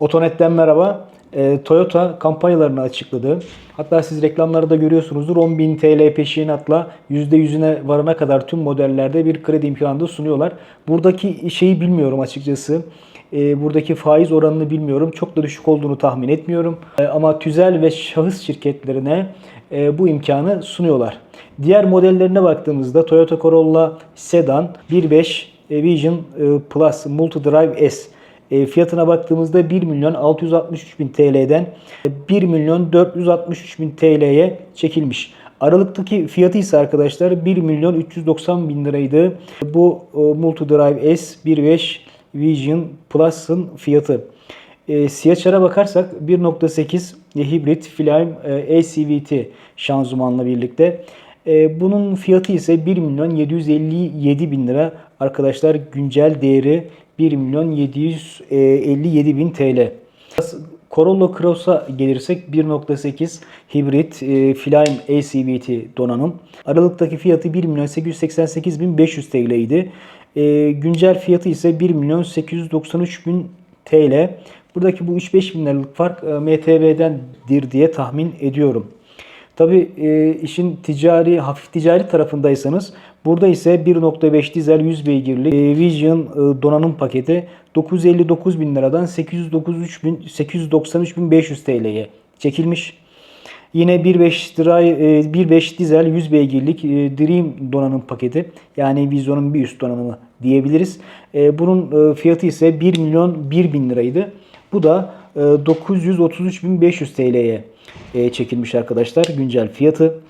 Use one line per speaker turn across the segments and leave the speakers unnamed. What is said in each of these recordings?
Otonet'ten merhaba. Ee, Toyota kampanyalarını açıkladı. Hatta siz reklamları da görüyorsunuzdur. 10.000 TL peşinatla %100'üne varana kadar tüm modellerde bir kredi imkanı da sunuyorlar. Buradaki şeyi bilmiyorum açıkçası. Ee, buradaki faiz oranını bilmiyorum. Çok da düşük olduğunu tahmin etmiyorum. Ee, ama tüzel ve şahıs şirketlerine e, bu imkanı sunuyorlar. Diğer modellerine baktığımızda Toyota Corolla Sedan 1.5 e, Vision e, Plus Multi Drive S e, fiyatına baktığımızda 1 milyon 663 bin TL'den 1 milyon 463 bin TL'ye çekilmiş. Aralıktaki fiyatı ise arkadaşlar 1 milyon 390 bin liraydı. Bu e, Multi Drive S 1.5 Vision Plus'ın fiyatı. E, CHR'a bakarsak 1.8 hibrit Flame e, ACVT şanzımanla birlikte. E, bunun fiyatı ise 1 milyon 757 bin lira. Arkadaşlar güncel değeri 1 milyon 757 bin TL. Corolla Cross'a gelirsek 1.8 hibrit e, Flame ACVT donanım. Aralıktaki fiyatı 1 milyon 888 bin 500 TL idi. E, güncel fiyatı ise 1 milyon 893 bin TL. Buradaki bu 3-5 bin liralık fark e, MTV'dendir diye tahmin ediyorum. Tabi e, işin ticari, hafif ticari tarafındaysanız burada ise 1.5 dizel 100 beygirlik e, Vision e, donanım paketi 959 bin liradan 893 bin, 893 bin 500 TL'ye çekilmiş. Yine 1.5 dry, e, 1.5 dizel 100 beygirlik e, Dream donanım paketi yani Vision'un bir üst donanımı diyebiliriz. E, Bunun fiyatı ise 1 milyon 1 bin liraydı. Bu da e, 933.500 TL'ye e, çekilmiş arkadaşlar güncel fiyatı.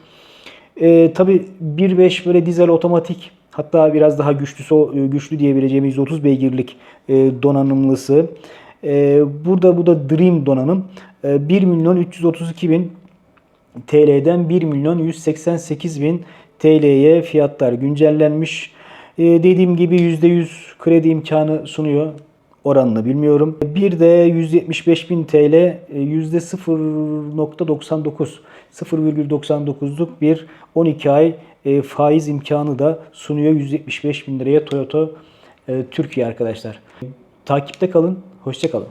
E, Tabi 1.5 böyle dizel otomatik hatta biraz daha güçlüsü e, güçlü diyebileceğimiz 130 beygirlik e, donanımlısı. E, burada bu da Dream donanım. E, 1 milyon 332 bin TL'den 1 milyon 188 bin TL'ye fiyatlar güncellenmiş. E, dediğim gibi %100 kredi imkanı sunuyor. Oranını bilmiyorum. Bir de 175 bin TL e, %0.99 0,99'luk bir 12 ay e, faiz imkanı da sunuyor 175 bin liraya Toyota e, Türkiye arkadaşlar. Takipte kalın. Hoşçakalın.